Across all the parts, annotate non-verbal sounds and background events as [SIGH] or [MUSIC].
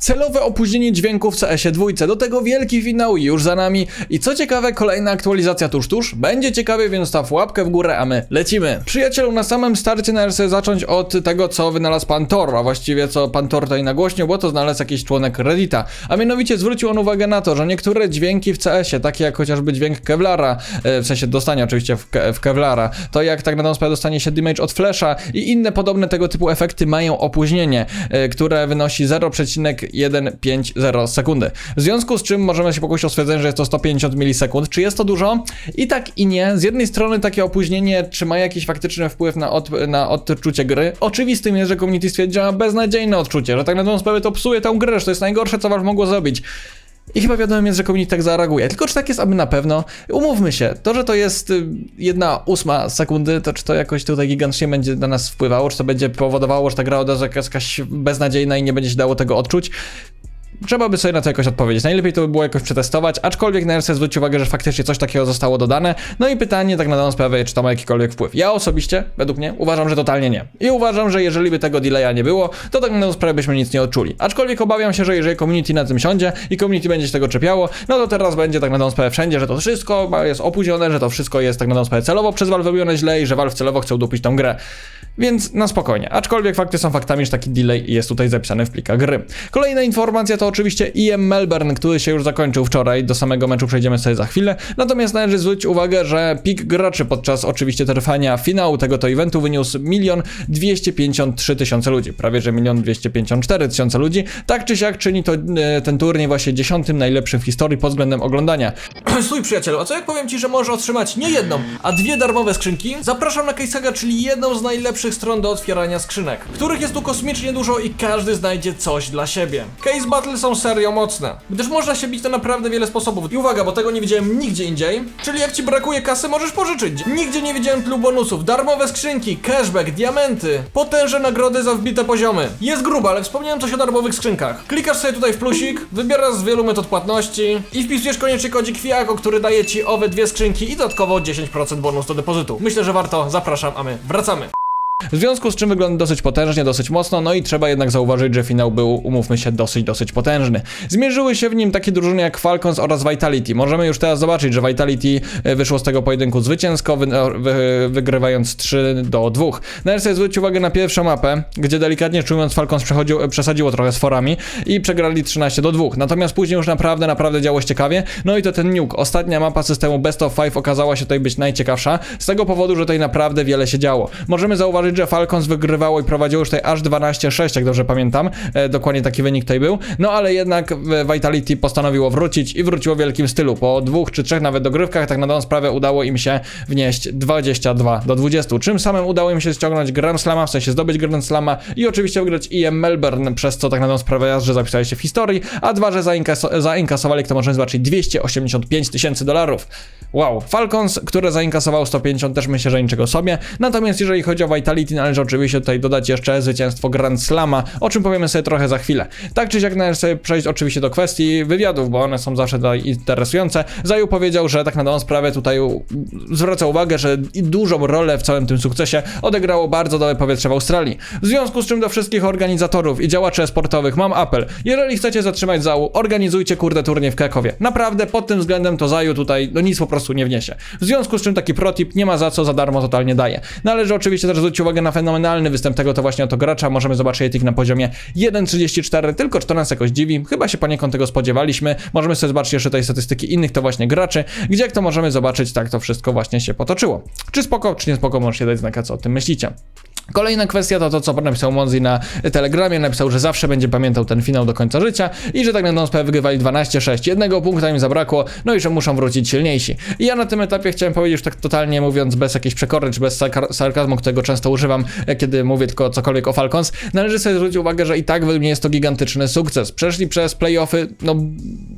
Celowe opóźnienie dźwięku w CS-ie dwójce, do tego wielki finał już za nami. I co ciekawe kolejna aktualizacja tuż tuż, będzie ciekawie więc staw łapkę w górę, a my lecimy. Przyjacielu, na samym starcie należy zacząć od tego co wynalazł pan Thor, a właściwie co pan Thor tutaj nagłośnił, bo to znalazł jakiś członek Reddita, a mianowicie zwrócił on uwagę na to, że niektóre dźwięki w CS-ie, takie jak chociażby dźwięk Kevlara, e, w sensie dostania oczywiście w, Ke w Kevlara, to jak tak na dobrą sprawę dostanie się damage od Flasha i inne podobne tego typu efekty mają opóźnienie, e, które wynosi 0,150 sekundy. W związku z czym możemy się pokusić o stwierdzenie, że jest to 150 milisekund. Czy jest to dużo? I tak i nie. Z jednej strony takie opóźnienie, czy ma jakiś faktyczny wpływ na, od, na odczucie gry? Oczywistym jest, że community stwierdziła beznadziejne odczucie, że tak na dobrą sprawę to psuje tę grę, że to jest najgorsze, co was mogło zrobić. I chyba wiadomo jest, że community tak zareaguje. Tylko czy tak jest, aby na pewno? Umówmy się, to, że to jest y, jedna ósma sekundy, to czy to jakoś tutaj gigantycznie będzie na nas wpływało, czy to będzie powodowało, że ta gra od razu jakaś beznadziejna i nie będzie się dało tego odczuć? Trzeba by sobie na to jakoś odpowiedzieć. Najlepiej to by było jakoś przetestować, aczkolwiek na RC zwróć uwagę, że faktycznie coś takiego zostało dodane. No i pytanie tak na sprawę, czy to ma jakikolwiek wpływ. Ja osobiście, według mnie, uważam, że totalnie nie. I uważam, że jeżeli by tego delaya nie było, to tak na sprawę byśmy nic nie odczuli. Aczkolwiek obawiam się, że jeżeli community na tym siądzie i community będzie się tego czepiało, no to teraz będzie tak na sprawę wszędzie, że to wszystko jest opóźnione, że to wszystko jest tak na sprawę celowo przez Valve robione źle i że Valve celowo chce udupić tą grę. Więc na spokojnie. Aczkolwiek fakty są faktami, że taki delay jest tutaj zapisany w plikach gry. Kolejna informacja to oczywiście EM Melbourne, który się już zakończył wczoraj. Do samego meczu przejdziemy sobie za chwilę. Natomiast należy zwrócić uwagę, że pik graczy podczas oczywiście trwania finału tego to eventu wyniósł 1 253 tysiące ludzi. Prawie że 1 254 tysiące ludzi. Tak czy siak czyni to e, ten turniej właśnie dziesiątym najlepszym w historii pod względem oglądania. [CLEARS THROAT] Stój przyjacielu, a co jak powiem ci, że możesz otrzymać nie jedną, a dwie darmowe skrzynki? Zapraszam na Casehaga, czyli jedną z najlepszych stron do otwierania skrzynek, których jest tu kosmicznie dużo i każdy znajdzie coś dla siebie. Case Battle są serio mocne, gdyż można się bić na naprawdę wiele sposobów. I uwaga, bo tego nie widziałem nigdzie indziej, czyli jak ci brakuje kasy, możesz pożyczyć. Nigdzie nie widziałem tylu bonusów, darmowe skrzynki, cashback, diamenty, potężne nagrody za wbite poziomy. Jest grubo, ale wspomniałem coś o darmowych skrzynkach. Klikasz sobie tutaj w plusik, wybierasz z wielu metod płatności i wpisujesz koniecznie kodzik FIAKO, który daje ci owe dwie skrzynki i dodatkowo 10% bonus do depozytu. Myślę, że warto, zapraszam, a my wracamy. W związku z czym wygląda dosyć potężnie, dosyć mocno, no i trzeba jednak zauważyć, że finał był, umówmy się, dosyć, dosyć potężny. Zmierzyły się w nim takie drużyny jak Falcons oraz Vitality. Możemy już teraz zobaczyć, że Vitality e, wyszło z tego pojedynku zwycięsko, wy, no, wy, wygrywając 3 do 2. Należy sobie zwrócić uwagę na pierwszą mapę, gdzie delikatnie czując Falcons e, przesadziło trochę z forami i przegrali 13 do 2. Natomiast później już naprawdę, naprawdę działo się ciekawie. No i to ten nuke. Ostatnia mapa systemu Best of 5 okazała się tutaj być najciekawsza, z tego powodu, że tutaj naprawdę wiele się działo. Możemy zauważyć, że Falcons wygrywało i prowadziło już tutaj aż 12-6, jak dobrze pamiętam. E, dokładnie taki wynik tutaj był. No ale jednak Vitality postanowiło wrócić i wróciło w wielkim stylu. Po dwóch czy trzech nawet dogrywkach, tak na dobrą sprawę udało im się wnieść 22 do 20. Czym samym udało im się ściągnąć Grand Slama, w sensie zdobyć Grand Slama i oczywiście wygrać EM Melbourne, przez co tak na dobrą sprawę raz, że zapisali się w historii, a dwa, że zainkaso zainkasowali, jak to możemy zobaczyć, 285 tysięcy dolarów. Wow. Falcons, które zainkasowało 150, też myślę, że niczego sobie. Natomiast jeżeli chodzi o Vitality, należy oczywiście tutaj dodać jeszcze zwycięstwo Grand Slama, o czym powiemy sobie trochę za chwilę. Tak czy siak należy sobie przejść oczywiście do kwestii wywiadów, bo one są zawsze tutaj interesujące. Zaju powiedział, że tak na dobrą sprawę tutaj zwraca uwagę, że dużą rolę w całym tym sukcesie odegrało bardzo dobre powietrze w Australii. W związku z czym do wszystkich organizatorów i działaczy sportowych mam apel. Jeżeli chcecie zatrzymać Zału, organizujcie kurde turniej w Krakowie. Naprawdę pod tym względem to Zaju tutaj no nic po prostu nie wniesie. W związku z czym taki protip nie ma za co, za darmo totalnie daje. Należy oczywiście też zwrócić uwagę na fenomenalny występ tego to właśnie oto gracza. Możemy zobaczyć rating na poziomie 1.34, tylko czy to nas jakoś dziwi. Chyba się poniekąd tego spodziewaliśmy. Możemy sobie zobaczyć jeszcze tutaj statystyki innych to właśnie graczy, gdzie jak to możemy zobaczyć, tak to wszystko właśnie się potoczyło. Czy spoko, czy nie spoko, możecie dać znaka, co o tym myślicie. Kolejna kwestia to to, co napisał Monzi na Telegramie. Napisał, że zawsze będzie pamiętał ten finał do końca życia i że tak dobrą sprawę wygrywali 12-6. Jednego punkta im zabrakło, no i że muszą wrócić silniejsi. I ja na tym etapie chciałem powiedzieć już tak totalnie mówiąc, bez jakiejś przekory czy bez sarka- sarkazmu, którego często używam, e, kiedy mówię tylko cokolwiek o Falcons, należy sobie zwrócić uwagę, że i tak według mnie jest to gigantyczny sukces. Przeszli przez playoffy, no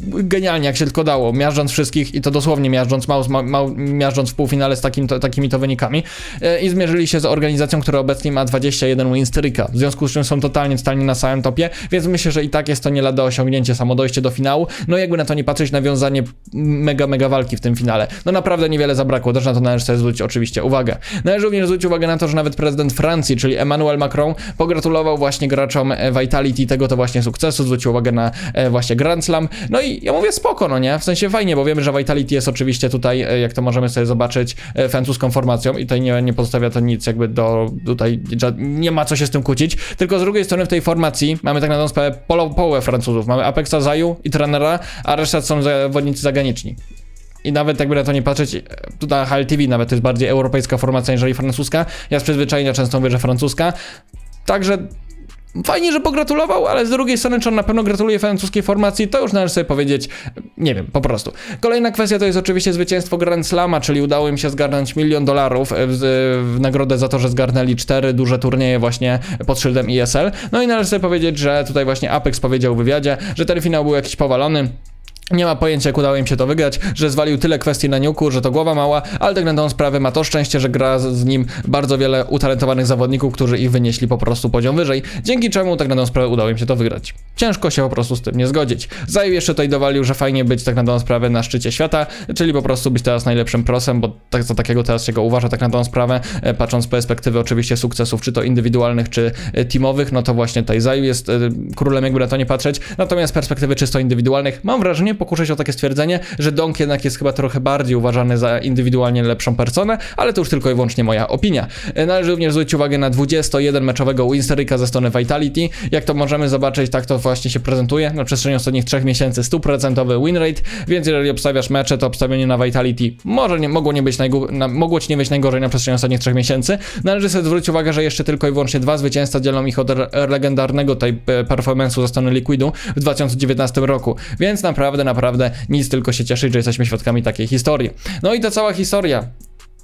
genialnie jak się tylko dało, miażdżąc wszystkich i to dosłownie miażdżąc, mał, mał, miażdżąc w półfinale z takim to, takimi to wynikami e, i zmierzyli się z organizacją, która obecnie obecnie ma 21 win streaka, w związku z czym są totalnie, totalnie na samym topie, więc myślę, że i tak jest to nie lada osiągnięcie samo dojście do finału, no jakby na to nie patrzeć, nawiązanie mega, mega walki w tym finale. No naprawdę niewiele zabrakło, też na to należy sobie zwrócić oczywiście uwagę. Należy również zwrócić uwagę na to, że nawet prezydent Francji, czyli Emmanuel Macron, pogratulował właśnie graczom e, Vitality tego to właśnie sukcesu, zwrócił uwagę na e, właśnie Grand Slam, no i ja mówię spoko, no nie, w sensie fajnie, bo wiemy, że Vitality jest oczywiście tutaj, e, jak to możemy sobie zobaczyć, francuską formacją i tutaj nie, nie pozostawia to nic jakby do, tutaj ża- nie ma co się z tym kłócić, tylko z drugiej strony w tej formacji mamy tak na polo, połowę Francuzów, mamy Apexa Zaju i trenera, a reszta są zawodnicy zagraniczni. I nawet jakby na to nie patrzeć, tutaj HL TV nawet to jest bardziej europejska formacja niżeli francuska. Ja z przyzwyczajenia często mówię, że francuska. Także fajnie, że pogratulował, ale z drugiej strony, czy on na pewno gratuluje francuskiej formacji, to już należy sobie powiedzieć, nie wiem, po prostu. Kolejna kwestia to jest oczywiście zwycięstwo Grand Slama, czyli udało im się zgarnąć milion dolarów w, w nagrodę za to, że zgarnęli cztery duże turnieje właśnie pod szyldem ESL. No i należy sobie powiedzieć, że tutaj właśnie Apex powiedział w wywiadzie, że ten finał był jakiś powalony. Nie ma pojęcia, jak udało im się to wygrać, że zwalił tyle kwestii na niuku, że to głowa mała, ale tak na tą sprawę ma to szczęście, że gra z nim bardzo wiele utalentowanych zawodników, którzy ich wynieśli po prostu poziom wyżej, dzięki czemu tak na tą sprawę udało im się to wygrać. Ciężko się po prostu z tym nie zgodzić. Zajął jeszcze tutaj dowalił, że fajnie być tak na tą sprawę na szczycie świata, czyli po prostu być teraz najlepszym prosem, bo tak za takiego teraz się go uważa tak na tą sprawę, e, patrząc z perspektywy oczywiście sukcesów, czy to indywidualnych, czy e, teamowych, no to właśnie tutaj Zaju jest e, królem, jakby na to nie patrzeć, natomiast z perspektywy czysto indywidualnych, mam wrażenie, pokuszę się o takie stwierdzenie, że Donk jednak jest chyba trochę bardziej uważany za indywidualnie lepszą personę, ale to już tylko i wyłącznie moja opinia. E, Należy również zwrócić uwagę na 21-meczowego winstreaka ze strony Vitality. Jak to możemy zobaczyć, tak to właśnie się prezentuje. Na przestrzeni ostatnich 3 miesięcy 100% win rate, więc jeżeli obstawiasz mecze, to obstawienie na Vitality może nie, mogło, nie być na, mogło ci nie być najgorzej na przestrzeni ostatnich 3 miesięcy. Należy sobie zwrócić uwagę, że jeszcze tylko i wyłącznie dwa zwycięstwa dzielą ich od legendarnego tutaj e, performance'u ze strony Liquidu w 2019 roku. Więc naprawdę, naprawdę nic tylko się cieszyć, że jesteśmy świadkami takiej historii. No i ta cała historia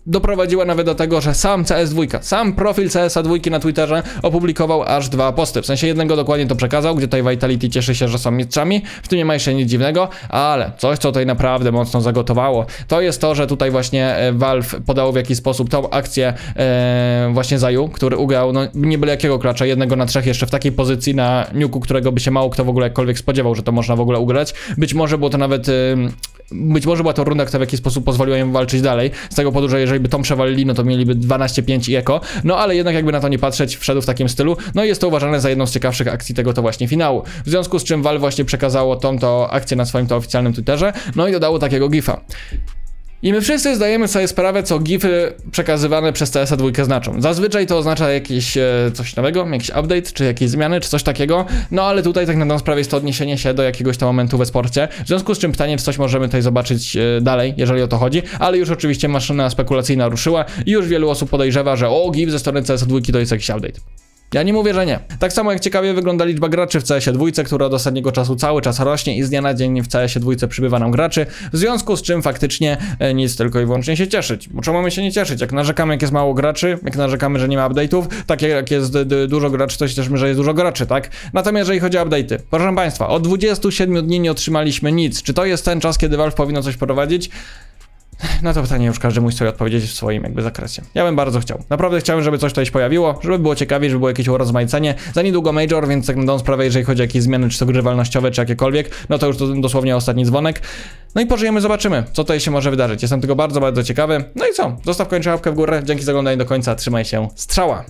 doprowadziła nawet do tego, że sam CS2, sam profil CS2 na Twitterze opublikował aż dwa posty. W sensie jednego dokładnie to przekazał, gdzie tutaj Vitality cieszy się, że są mistrzami. W tym nie ma jeszcze nic dziwnego, ale coś, co tutaj naprawdę mocno zagotowało, to jest to, że tutaj właśnie e, Valve podał w jakiś sposób tą akcję e, właśnie Zaju, który ugrał no, nie byle jakiego klacza, jednego na trzech jeszcze w takiej pozycji na niuku, którego by się mało kto w ogóle jakkolwiek spodziewał, że to można w ogóle ugrać. Być może było to nawet... em, być może była to runda, która w jakiś sposób pozwoliła im walczyć dalej. Z tego powodu, że jeżeli by tą przewalili, no to mieliby 12-5 i eko. No ale jednak jakby na to nie patrzeć, wszedł w takim stylu. No i jest to uważane za jedną z ciekawszych akcji tego to właśnie finału. W związku z czym Valve właśnie przekazało tą to akcję na swoim to oficjalnym Twitterze, no i dodało takiego gifa. I my wszyscy zdajemy sobie sprawę, co gify przekazywane przez CS2 znaczą. Zazwyczaj to oznacza jakieś e, coś nowego, jakiś update, czy jakieś zmiany, czy coś takiego. No ale tutaj tak na tą sprawę jest to odniesienie się do jakiegoś tam momentu we sporcie. W związku z czym pytanie, czy coś możemy tutaj zobaczyć e, dalej, jeżeli o to chodzi. Ale już oczywiście maszyna spekulacyjna ruszyła i już wielu osób podejrzewa, że o, gif ze strony CS2 to jest jakiś update. Ja nie mówię, że nie. Tak samo jak ciekawie wygląda liczba graczy w CS2, która od ostatniego czasu cały czas rośnie i z dnia na dzień w CS2 przybywa nam graczy, w związku z czym faktycznie e, nic tylko i wyłącznie się cieszyć. Bo czemu mamy się nie cieszyć? Jak narzekamy, jak jest mało graczy, jak narzekamy, że nie ma update'ów, tak jak jest dużo graczy, to się cieszymy, że jest dużo graczy, tak? Natomiast jeżeli chodzi o update'y, proszę Państwa, od 27 dni nie otrzymaliśmy nic. Czy to jest ten czas, kiedy Valve powinno coś prowadzić? Na to pytanie już każdy musi sobie odpowiedzieć w swoim jakby zakresie. Ja bym bardzo chciał. Naprawdę chciałem, żeby coś tutaj się pojawiło, żeby było ciekawie, żeby było jakieś urozmaicenie. Za niedługo Major, więc tak na sprawę, jeżeli chodzi o jakieś zmiany, czy to grywalnościowe, czy jakiekolwiek, no to już to dosłownie ostatni dzwonek. No i pożyjemy, zobaczymy, co tutaj się może wydarzyć. Jestem tego bardzo, bardzo ciekawy. No i co? Zostaw kończę łapkę w górę. Dzięki za oglądanie do końca. Trzymaj się. Strzała!